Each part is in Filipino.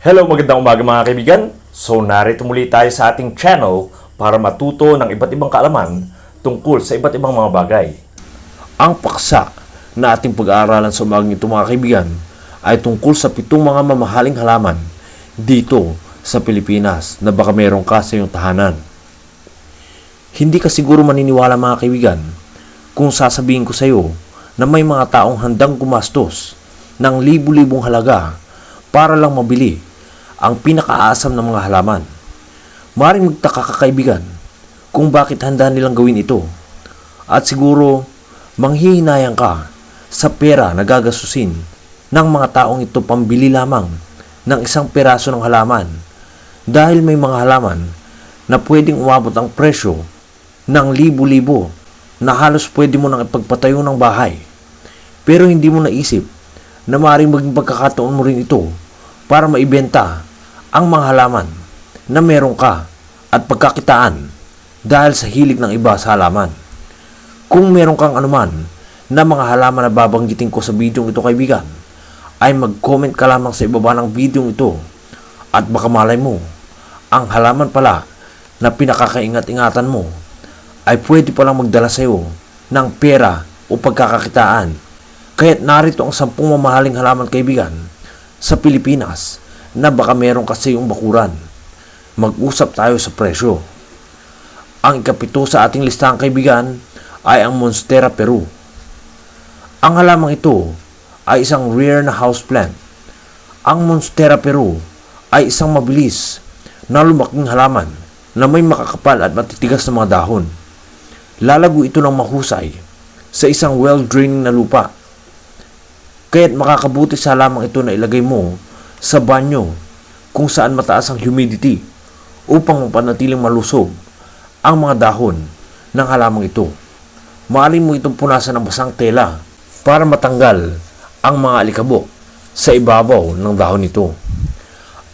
Hello, magandang umaga mga kaibigan. So, narito muli tayo sa ating channel para matuto ng iba't ibang kaalaman tungkol sa iba't ibang mga bagay. Ang paksa na ating pag-aaralan sa umagang ito mga kaibigan ay tungkol sa pitong mga mamahaling halaman dito sa Pilipinas na baka meron ka sa iyong tahanan. Hindi ka siguro maniniwala mga kaibigan kung sasabihin ko sa iyo na may mga taong handang gumastos ng libu-libong halaga para lang mabili ang pinakaasam ng mga halaman. Maring magtaka ka kaibigan kung bakit handa nilang gawin ito. At siguro manghihinayang ka sa pera na gagasusin ng mga taong ito pambili lamang ng isang peraso ng halaman dahil may mga halaman na pwedeng umabot ang presyo ng libo-libo na halos pwede mo nang ipagpatayo ng bahay. Pero hindi mo naisip na maaaring maging pagkakataon mo rin ito para maibenta ang mga halaman na meron ka at pagkakitaan dahil sa hilig ng iba sa halaman. Kung meron kang anuman na mga halaman na babanggitin ko sa video ito kaibigan, ay mag-comment ka lamang sa ibaba ng video ito at baka malay mo, ang halaman pala na pinakakaingat-ingatan mo ay pwede palang magdala sa iyo ng pera o pagkakakitaan. Kaya't narito ang sampung mamahaling halaman kaibigan sa Pilipinas na baka meron kasi yung bakuran. Mag-usap tayo sa presyo. Ang ikapito sa ating listahan kaibigan ay ang Monstera Peru. Ang halamang ito ay isang rare na houseplant. Ang Monstera Peru ay isang mabilis na lumaking halaman na may makakapal at matitigas na mga dahon. Lalago ito ng mahusay sa isang well-draining na lupa. Kaya't makakabuti sa halamang ito na ilagay mo sa banyo kung saan mataas ang humidity upang mapanatiling malusog ang mga dahon ng halamang ito. Maaari mo itong punasan ng basang tela para matanggal ang mga alikabok sa ibabaw ng dahon nito.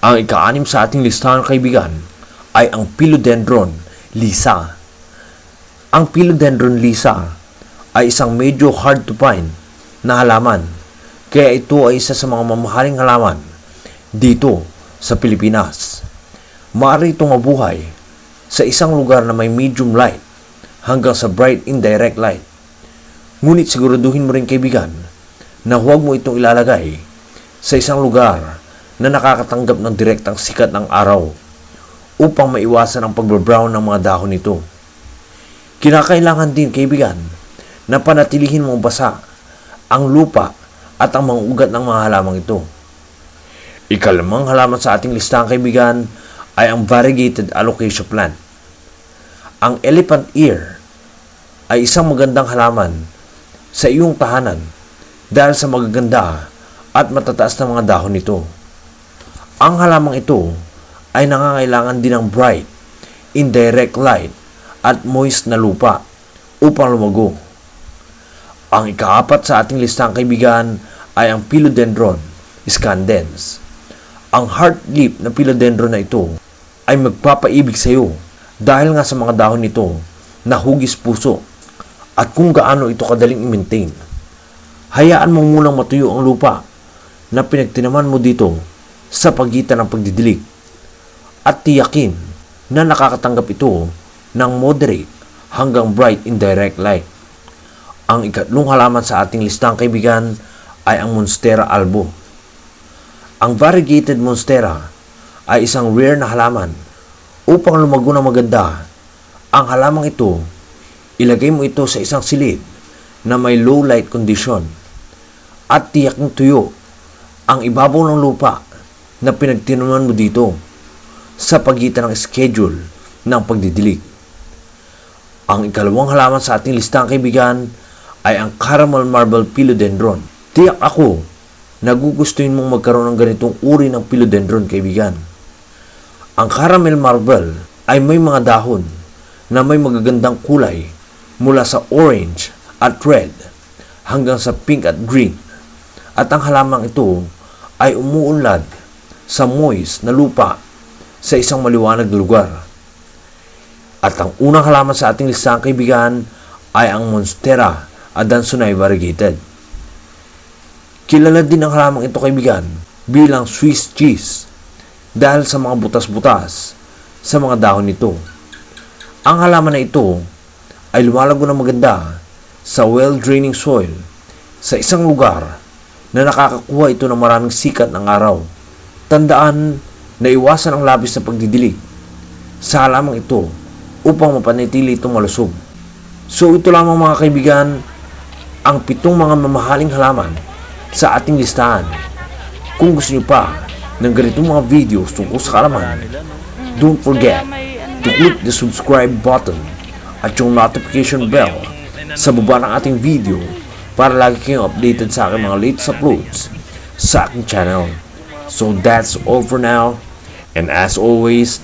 Ang ika-anim sa ating listahan kaibigan ay ang Philodendron lisa. Ang Philodendron lisa ay isang medyo hard to find na halaman kaya ito ay isa sa mga mamahaling halaman dito sa Pilipinas. Maaari itong mabuhay sa isang lugar na may medium light hanggang sa bright indirect light. Ngunit siguraduhin mo rin kaibigan na huwag mo itong ilalagay sa isang lugar na nakakatanggap ng direktang sikat ng araw upang maiwasan ang pagbabrown ng mga dahon nito. Kinakailangan din kaibigan na panatilihin mong basa ang lupa at ang mga ugat ng mga halamang ito. Ikalamang halaman sa ating listahan kaibigan ay ang variegated alocasia plant. Ang elephant ear ay isang magandang halaman sa iyong tahanan dahil sa magaganda at matataas na mga dahon nito. Ang halamang ito ay nangangailangan din ng bright, indirect light at moist na lupa upang lumago. Ang ikaapat sa ating listahan kaibigan ay ang Philodendron scandens. Ang heart leaf na philodendron na ito ay magpapaibig sa iyo dahil nga sa mga dahon nito na hugis puso at kung gaano ito kadaling i-maintain. Hayaan mo munang matuyo ang lupa na pinagtinaman mo dito sa pagitan ng pagdidilig at tiyakin na nakakatanggap ito ng moderate hanggang bright indirect light. Ang ikatlong halaman sa ating listang kaibigan ay ang Monstera albo. Ang variegated Monstera ay isang rare na halaman. Upang lumago ng maganda, ang halamang ito, ilagay mo ito sa isang silid na may low light condition at tiyak ng tuyo ang ibabaw ng lupa na pinagtinuman mo dito sa pagitan ng schedule ng pagdidilig. Ang ikalawang halaman sa ating listahan kaibigan ay ang caramel marble philodendron. Tiyak ako nagugustuhin mong magkaroon ng ganitong uri ng philodendron kaibigan. Ang caramel marble ay may mga dahon na may magagandang kulay mula sa orange at red hanggang sa pink at green. At ang halamang ito ay umuunlad sa moist na lupa sa isang maliwanag na lugar. At ang unang halaman sa ating listahan kaibigan ay ang Monstera adansonii variegated. Kilala din ang halamang ito kaibigan bilang Swiss cheese dahil sa mga butas-butas sa mga dahon nito. Ang halaman na ito ay lumalago ng maganda sa well-draining soil sa isang lugar na nakakakuha ito ng maraming sikat ng araw. Tandaan na iwasan ang labis na pagdidilig sa halamang ito upang mapanatili itong malusog. So ito lamang mga kaibigan ang pitong mga mamahaling halaman sa ating listahan. Kung gusto niyo pa ng ganitong mga videos tungkol sa halaman, don't forget to click the subscribe button at yung notification bell sa baba ng ating video para lagi kayong updated sa aking mga latest uploads sa aking channel. So that's all for now. And as always,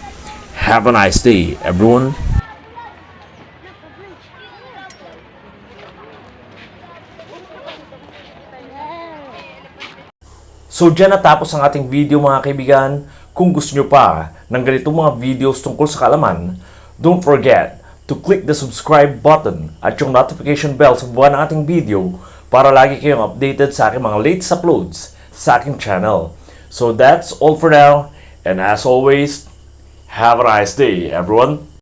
have a nice day, everyone. So dyan natapos ang ating video mga kaibigan. Kung gusto nyo pa ng ganitong mga videos tungkol sa kalaman, don't forget to click the subscribe button at yung notification bell sa baba ng ating video para lagi kayong updated sa aking mga latest uploads sa aking channel. So that's all for now and as always, have a nice day everyone.